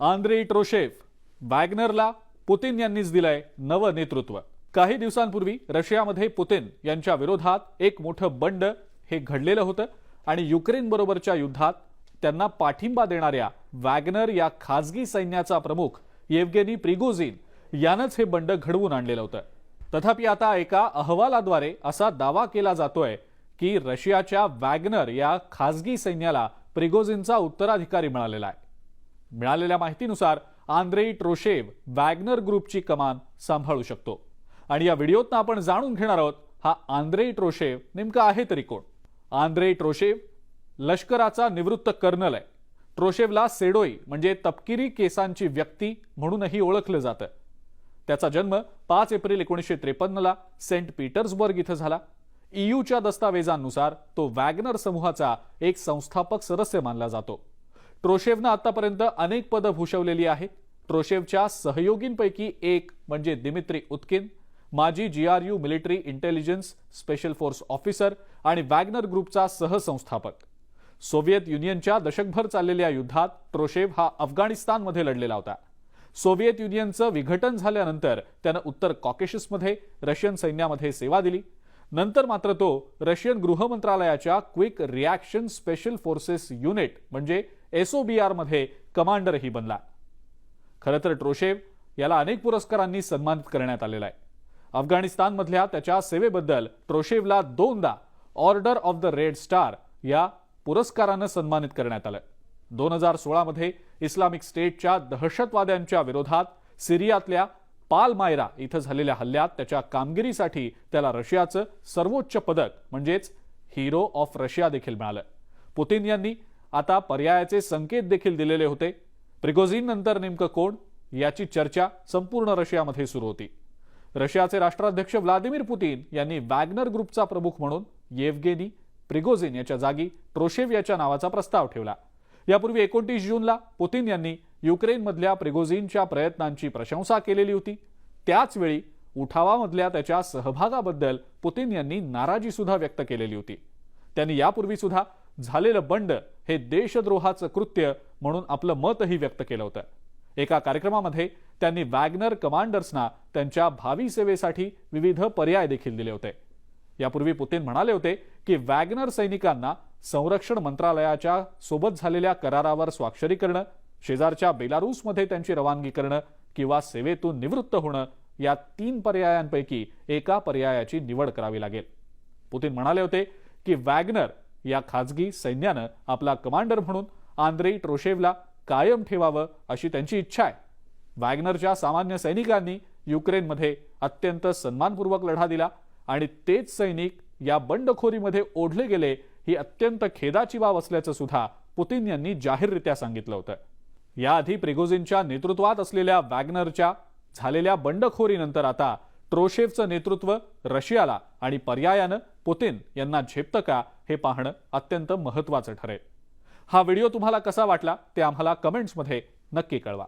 Andre ट्रोशेफ वॅग्नरला Putin यांनीच दिलंय नवं नेतृत्व. काही दिवसांपूर्वी रशियामध्ये पुतीन यांच्या विरोधात एक मोठं बंड हे घडलेलं होतं आणि युक्रेनबरोबरच्या युद्धात त्यांना पाठिंबा देणाऱ्या वॅगनर या खाजगी सैन्याचा प्रमुख येवगेनी प्रिगोझिन यानंच हे बंड घडवून आणलेलं होतं. तथापि आता एका अहवालाद्वारे असा दावा केला जातोय की रशियाच्या वॅगनर या खाजगी सैन्याला प्रिगोझिनचा उत्तराधिकारी मिळालेला आहे. मिळालेल्या माहितीनुसार आंद्रेई ट्रोशेव वॅगनर ग्रुपची कमान सांभाळू शकतो. आणि या व्हिडिओतनं आपण जाणून घेणार आहोत हा आंद्रेई ट्रोशेव नेमका आहे तरी कोण? आंद्रेई ट्रोशेव लष्कराचा निवृत्त कर्नल आहे. ट्रोशेवला सेडोई म्हणजे तपकिरी केसांची व्यक्ती म्हणूनही ओळखलं जातं. त्याचा जन्म पाच एप्रिल एकोणीसशे त्रेपन्नला सेंट पीटर्सबर्ग इथं झाला. ईयूच्या दस्तावेजांनुसार तो वॅगनर समूहाचा एक संस्थापक सदस्य मानला जातो. ट्रोशेवनं आतापर्यंत अनेक पदं भूषवलेली आहेत ट्रोशेवच्या सहयोगींपैकी एक म्हणजे दिमित्री उत्किन माजी GRU military intelligence special force officer आणि वॅगनर ग्रुपचा सहसंस्थापक. सोव्हिएत युनियनच्या दशकभर चाललेल्या युद्धात ट्रोशेव हा अफगाणिस्तानमध्ये लढलेला होता. सोव्हिएत युनियनचं विघटन झाल्यानंतर त्यानं उत्तर कॉकेशसमध्ये रशियन सैन्यामध्ये सेवा दिली. नंतर मात्र तो रशियन गृह मंत्रालयाच्या quick reaction special forces unit म्हणजे एसओबीआरमध्ये कमांडरही बनला. खरं तर ट्रोशेव याला अनेक पुरस्कारांनी सन्मानित करण्यात आलेला आहे. अफगाणिस्तानमधल्या त्याच्या सेवेबद्दल ट्रोशेवला दोनदा order of the red star या पुरस्कारानं सन्मानित करण्यात आलं. दोन हजार सोळामध्ये इस्लामिक स्टेटच्या दहशतवाद्यांच्या विरोधात सिरियातल्या पालमायरा इथं झालेल्या हल्ल्यात त्याच्या कामगिरीसाठी त्याला रशियाचं सर्वोच्च पदक म्हणजेच हिरो ऑफ रशिया देखील मिळालं. पुतीन यांनी आता पर्यायाचे संकेत देखील दिलेले होते. प्रिगोझिन नंतर नेमकं कोण? याची चर्चा संपूर्ण रशियामध्ये सुरू होती. रशियाचे राष्ट्राध्यक्ष व्लादिमीर पुतीन यांनी वॅग्नर ग्रुपचा प्रमुख म्हणून येवगेनी प्रिगोझिन याच्या जागी ट्रोशेव याच्या नावाचा प्रस्ताव ठेवला. यापूर्वी एकोणतीस जूनला पुतीन यांनी युक्रेनमधल्या प्रिगोझिनच्या प्रयत्नांची प्रशंसा केलेली होती. त्याच वेळी उठावामधल्या त्याच्या सहभागाबद्दल पुतीन यांनी नाराजी सुद्धा व्यक्त केलेली होती. त्यांनी यापूर्वी सुद्धा झालेलं बंड हे देशद्रोहाचं कृत्य म्हणून आपलं मतही व्यक्त केलं होतं. एका कार्यक्रमामध्ये त्यांनी वॅगनर कमांडर्सना त्यांच्या भावी सेवेसाठी विविध पर्याय देखील दिले होते. यापूर्वी पुतीन म्हणाले होते की वॅगनर सैनिकांना संरक्षण मंत्रालयाच्या सोबत झालेल्या करारावर स्वाक्षरी करणं शेजारच्या बेलारूसमध्ये त्यांची रवानगी करणं किंवा सेवेतून निवृत्त होणं या तीन पर्यायांपैकी एका पर्यायाची निवड करावी लागेल. पुतीन म्हणाले होते की वॅगनर या खाजगी सैन्यानं आपला कमांडर म्हणून आंद्रेई ट्रोशेवला कायम ठेवावं अशी त्यांची इच्छा आहे. वॅगनरच्या सामान्य सैनिकांनी युक्रेनमध्ये अत्यंत सन्मानपूर्वक लढा दिला आणि तेच सैनिक या बंडखोरीमध्ये ओढले गेले ही अत्यंत खेदाची बाब असल्याचं सुद्धा पुतीन यांनी जाहीररित्या सांगितलं होतं. याआधी प्रिगोझिनच्या नेतृत्वात असलेल्या वॅग्नरच्या झालेल्या बंडखोरीनंतर आता ट्रोशेवचं नेतृत्व रशियाला आणि पर्यायानं पुतीन यांना झेपतं का हे पाहणं अत्यंत महत्त्वाचं ठरेल. हा व्हिडिओ तुम्हाला कसा वाटला ते आम्हाला कमेंट्समध्ये नक्की कळवा.